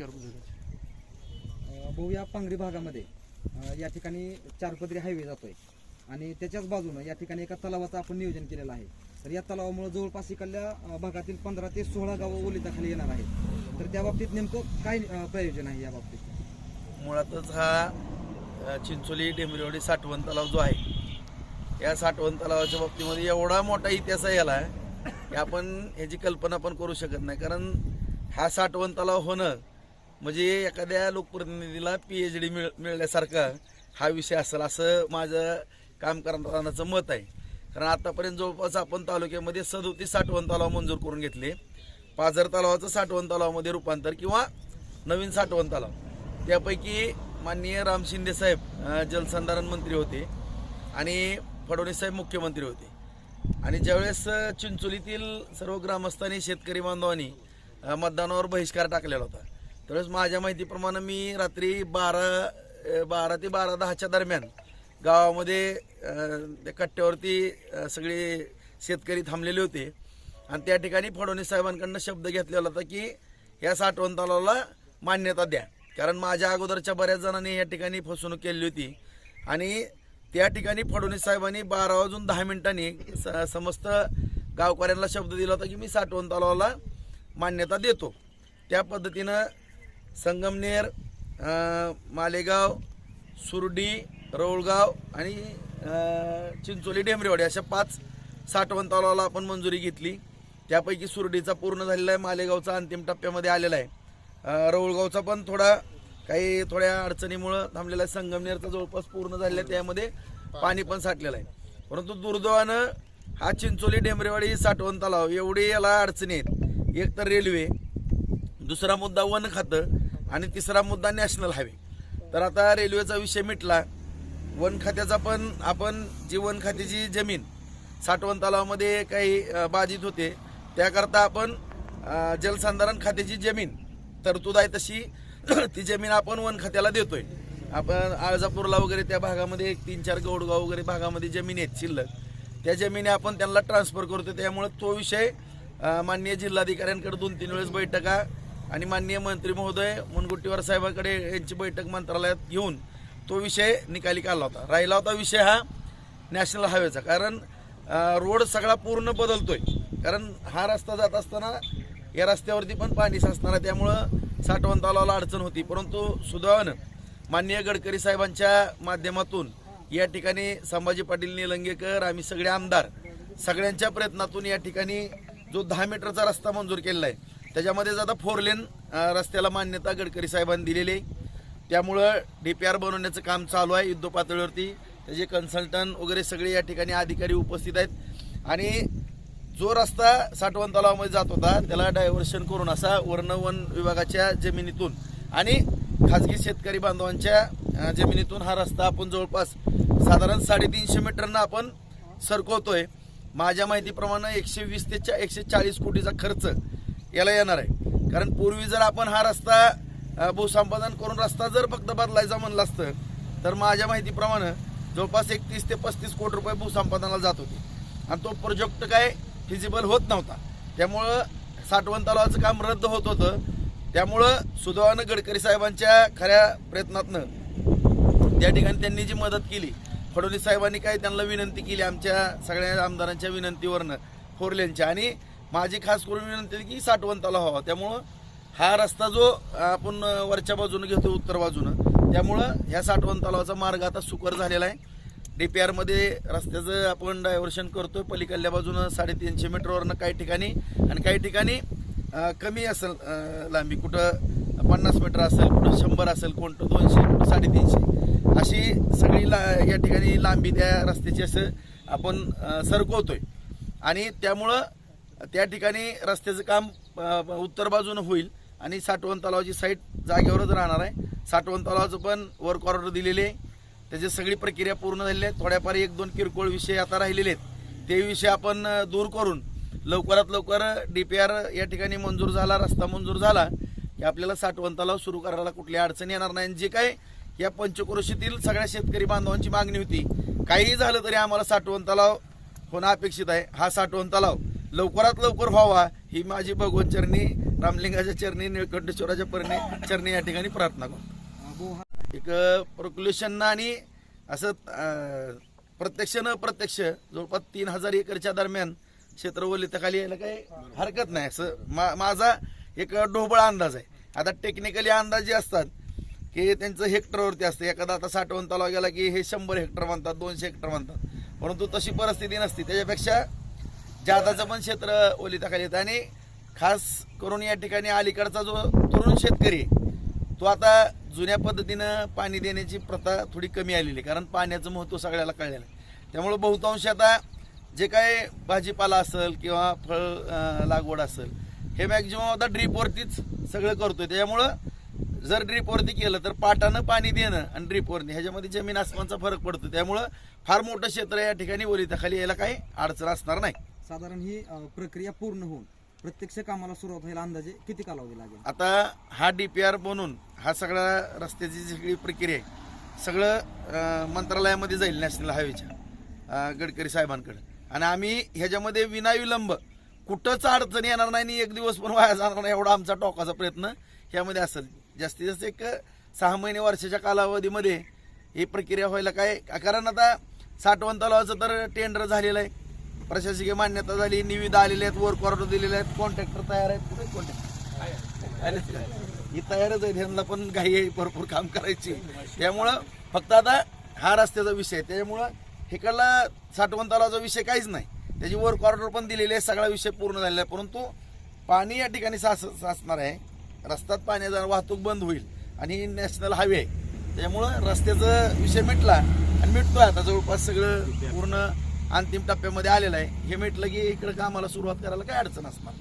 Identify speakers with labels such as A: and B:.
A: चार भाऊ या पांगरी भागामध्ये. या ठिकाणी चारपदरी हायवे जातोय. आणि त्याच्याच बाजूनं या ठिकाणी एका तलावाचं आपण नियोजन केलेलं आहे. तर या तलावामुळे जवळपास इकडल्या भागातील पंधरा ते सोळा गावं ओलिताखाली येणार आहेत. तर त्या बाबतीत नेमकं काय प्रयोजन आहे या बाबतीत?
B: मुळातच हा अ, चिंचोली डेंबरेवाडी साठवण तलाव जो आहे या साठवण तलावाच्या बाबतीमध्ये एवढा मोठा इतिहास आहे याला की आपण ह्याची कल्पना पण करू शकत नाही. कारण हा साठवण तलाव होणं म्हणजे एखाद्या लोकप्रतिनिधीला पी एच डी मिळ मिळण्यासारखा हा विषय असेल असं माझं काम करणाऱ्यांचं मत आहे. कारण आतापर्यंत जवळपास आपण तालुक्यामध्ये सदोतीस साठवण तलाव मंजूर करून घेतले. पाझर तलावाचं साठवण तलावामध्ये रूपांतर किंवा नवीन साठवण तलाव. त्यापैकी माननीय राम शिंदे साहेब जलसंधारण मंत्री होते आणि फडणवीस साहेब मुख्यमंत्री होते. आणि ज्यावेळेस चिंचोलीतील सर्व ग्रामस्थांनी शेतकरी बांधवांनी मतदानावर बहिष्कार टाकलेला होता त्यावेळेस माझ्या माहितीप्रमाणे मी रात्री बारा बारा ते बारा दहाच्या दरम्यान गावामध्ये त्या कट्ट्यावरती सगळे शेतकरी थांबलेले होते. आणि त्या ठिकाणी फडणवीस साहेबांकडनं शब्द घेतलेला होता की या साठवण तलावाला मान्यता द्या. कारण माझ्या अगोदरच्या बऱ्याच जणांनी या ठिकाणी फसवणूक केली होती. आणि त्या ठिकाणी फडणवीस साहेबांनी बारा वाजून दहा मिनिटांनी स- समस्त गावकऱ्यांना शब्द दिला होता की मी साठवण तलावाला मान्यता देतो. त्या पद्धतीनं संगमनेर मालेगाव सुरडी रौळगाव आणि चिंचोली डेमरेवाडी अशा पाच साठवण तलावाला आपण मंजुरी घेतली. त्यापैकी सुरडीचा पूर्ण झालेला आहे मालेगावचा अंतिम टप्प्यामध्ये आलेला आहे. रौळगावचा पण थोडा काही थोड्या अडचणीमुळं थांबलेला आहे. संगमनेरचा जवळपास पूर्ण झालेला आहे त्यामध्ये पाणी पण साठलेलं आहे. परंतु दुर्दैवानं हा चिंचोली डेमरेवाडी साठवण तलाव एवढे याला अडचणी आहेत. एक तर रेल्वे दुसरा मुद्दा वन खातं. आणि तिसरा मुद्दा नॅशनल हायवे. तर आता रेल्वेचा विषय मिटला. वन खात्याचा पण आपण जी वन खात्याची जमीन साठवण तलावामध्ये काही बाधित होते त्याकरता आपण जलसंधारण खात्याची जमीन तरतूद आहे तशी. ती जमीन आपण वन खात्याला देतोय. आपण आळजापूरला वगैरे त्या भागामध्ये एक तीन चार गौडगाव वगैरे भागामध्ये जमीन आहेत शिल्लक. त्या जमिनी आपण त्यांना ट्रान्सफर करतो त्यामुळे तो विषय माननीय जिल्हाधिकाऱ्यांकडे दोन तीन वेळेस बैठका आणि माननीय मंत्री महोदय मुनगुट्टीवार साहेबांकडे यांची बैठक मंत्रालयात घेऊन तो विषय निकाली काढला होता. राहिला होता विषय हा नॅशनल हायवेचा. कारण रोड सगळा पूर्ण बदलतोय. कारण हा रस्ता जात असताना या रस्त्यावरती पण पाणी साचणार आहे. त्यामुळं साठवण तलावाला अडचण होती. परंतु सुदैवानं माननीय गडकरी साहेबांच्या माध्यमातून या ठिकाणी संभाजी पाटील निलंगेकर आम्ही सगळे आमदार सगळ्यांच्या प्रयत्नातून या ठिकाणी जो दहा मीटरचा रस्ता मंजूर केलेला आहे त्याच्यामध्ये आता फोर लेन रस्त्याला मान्यता गडकरी साहेबांनी दिलेली आहे. त्यामुळं डी पी आर बनवण्याचं काम चालू आहे युद्ध पातळीवरती त्याचे कन्सल्टंट वगैरे सगळे या ठिकाणी अधिकारी उपस्थित आहेत. आणि जो रस्ता साठवण तलावामध्ये जात होता त्याला डायव्हर्शन करून असा वर्ण वन विभागाच्या जमिनीतून आणि खाजगी शेतकरी बांधवांच्या जमिनीतून हा रस्ता आपण जवळपास साधारण साडेतीनशे मीटरनं आपण सरकवतोय. माझ्या माहितीप्रमाणे एकशे वीस ते चा एकशे चाळीस कोटीचा खर्च याला येणार आहे. कारण पूर्वी जर आपण हा रस्ता भूसंपादन करून रस्ता जर फक्त बदलायचा म्हणलं असतं तर माझ्या माहितीप्रमाणे जवळपास एकतीस ते पस्तीस कोटी रुपये भूसंपादनाला जात होते. आणि तो प्रोजेक्ट काय फिजिबल होत नव्हता. त्यामुळं साठवण तलावाचं काम रद्द होत होतं. त्यामुळं सुदैवानं गडकरी साहेबांच्या खऱ्या प्रयत्नातनं त्या ठिकाणी त्यांनी जी मदत केली फडणवीस साहेबांनी काय त्यांना विनंती केली आमच्या सगळ्या आमदारांच्या विनंतीवरनं फोरलेनच्या. आणि माझी खास करून विनंती आहे की साठवण तलाव व्हावा त्यामुळं हा रस्ता जो आपण वरच्या बाजूनं घेतो उत्तर बाजूनं त्यामुळं ह्या साठवण तलावाचा मार्ग आता सुकर झालेला आहे. डी पी आरमध्ये रस्त्याचं आपण डायव्हर्शन करतो पलीकडल्या बाजूनं साडेतीनशे मीटरवरनं काही ठिकाणी आणि काही ठिकाणी कमी असेल लांबी. कुठं पन्नास मीटर असेल कुठं शंभर असेल कोणतं दोनशे कुठं साडेतीनशे. अशी सगळी ला या ठिकाणी लांबी त्या रस्त्याची असं आपण सरकवतो सरकवतोय. आणि त्यामुळं त्या ठिकाणी रस्त्याचं काम उत्तर बाजूनं होईल आणि साठवण तलावाची साईट जागेवरच राहणार आहे. साठवण तलावाचं पण वर्क ऑर्डर दिलेले आहे. त्याची सगळी प्रक्रिया पूर्ण झालेली आहे. थोड्याफार एक दोन किरकोळ विषय आता राहिलेले आहेत. ते विषय आपण दूर करून लवकरात लवकर डी पी आर या ठिकाणी मंजूर झाला रस्ता मंजूर झाला की आपल्याला साठवण तलाव सुरू करायला कुठली अडचण येणार नाही. जे काय या पंचक्रोशीतील सगळ्या शेतकरी बांधवांची मागणी होती काहीही झालं तरी आम्हाला साठवण तलाव होणं अपेक्षित आहे. हा साठवण तलाव लवकरात लवकर व्हावा ही माझी भगवत चरणी रामलिंगाच्या चरणी निळकंठेश्वराच्या परणी चरणी या ठिकाणी प्रार्थना करतो. एक प्रक्युलेशन आणि असं प्रत्यक्ष न प्रत्यक्ष जवळपास तीन हजार एकरच्या दरम्यान क्षेत्र ओलिताखाली यायला काही हरकत नाही. असं मा- माझा एक ढोबळा अंदाज आहे. आता टेक्निकली अंदाज जे असतात की त्यांचं हेक्टरवरती असतं. एखादा आता साठवण तलाव गेला की हे शंभर हेक्टर म्हणतात दोनशे हेक्टर म्हणतात. परंतु तशी परिस्थिती नसते. त्याच्यापेक्षा जादाचं पण क्षेत्र ओलिताखाली येतं. आणि खास करून या ठिकाणी अलीकडचा जो तरुण शेतकरी तो आता जुन्या पद्धतीनं पाणी देण्याची प्रथा थोडी कमी आलेली आहे. कारण पाण्याचं महत्त्व सगळ्याला कळलेलं आहे. त्यामुळं बहुतांश आता जे काय भाजीपाला असेल किंवा फळ लागवड असेल हे मॅक्झिमम आता ड्रीपवरतीच सगळं करतोय. त्यामुळं जर ड्रीपवरती केलं तर पाटानं पाणी देणं आणि ड्रीपवरती ह्याच्यामध्ये जमीन आसमानचा फरक पडतो त्यामुळं फार मोठं क्षेत्र या ठिकाणी ओलिताखाली यायला काही अडचण असणार नाही.
A: साधारण ही प्रक्रिया पूर्ण होऊन प्रत्यक्ष कामाला सुरुवात व्हायला अंदाजे किती कालावधी लागेल?
B: आता हा डी पी आर बनून हा सगळा रस्त्याची जी सगळी प्रक्रिया आहे. सगळं अं, मंत्रालयामध्ये जाईल नॅशनल हायवेच्या अं, गडकरी साहेबांकडे. आणि आम्ही ह्याच्यामध्ये विनाविलंब कुठंच अडचण येणार नाही आणि एक दिवस पण वाया जाणार नाही एवढा आमचा टोकाचा प्रयत्न ह्यामध्ये असेल. जास्तीत जास्त एक सहा महिने वर्षाच्या कालावधीमध्ये ही प्रक्रिया व्हायला काय कारण आता साठवण तलावाचं तर टेंडर झालेलं आहे. प्रशासकीय मान्यता झाली निविदा आलेल्या आहेत वर्क ऑर्डर दिलेले आहेत कॉन्ट्रॅक्टर तयार आहेत. कुठे कॉन्ट्रॅक्टर ही तयारच आहे ह्यांना पण घाई आहे भरपूर काम करायची. त्यामुळं फक्त आता हा रस्त्याचा विषय आहे. त्याच्यामुळं हिकडला साठवण तलावाचा विषय काहीच नाही. त्याची वर्क ऑर्डर पण दिलेली आहे सगळा विषय पूर्ण झालेला आहे. परंतु पाणी या ठिकाणी सास साचणार आहे. रस्त्यात पाण्याचा वाहतूक बंद होईल आणि नॅशनल हायवे आहे. त्यामुळं रस्त्याचा विषय मिटला आणि मिटतोय आता जवळपास सगळं पूर्ण अंतिम टप्प्यामध्ये आलेलं आहे. हे म्हटलं की इकडं कामाला सुरुवात करायला काय अडचण असणार?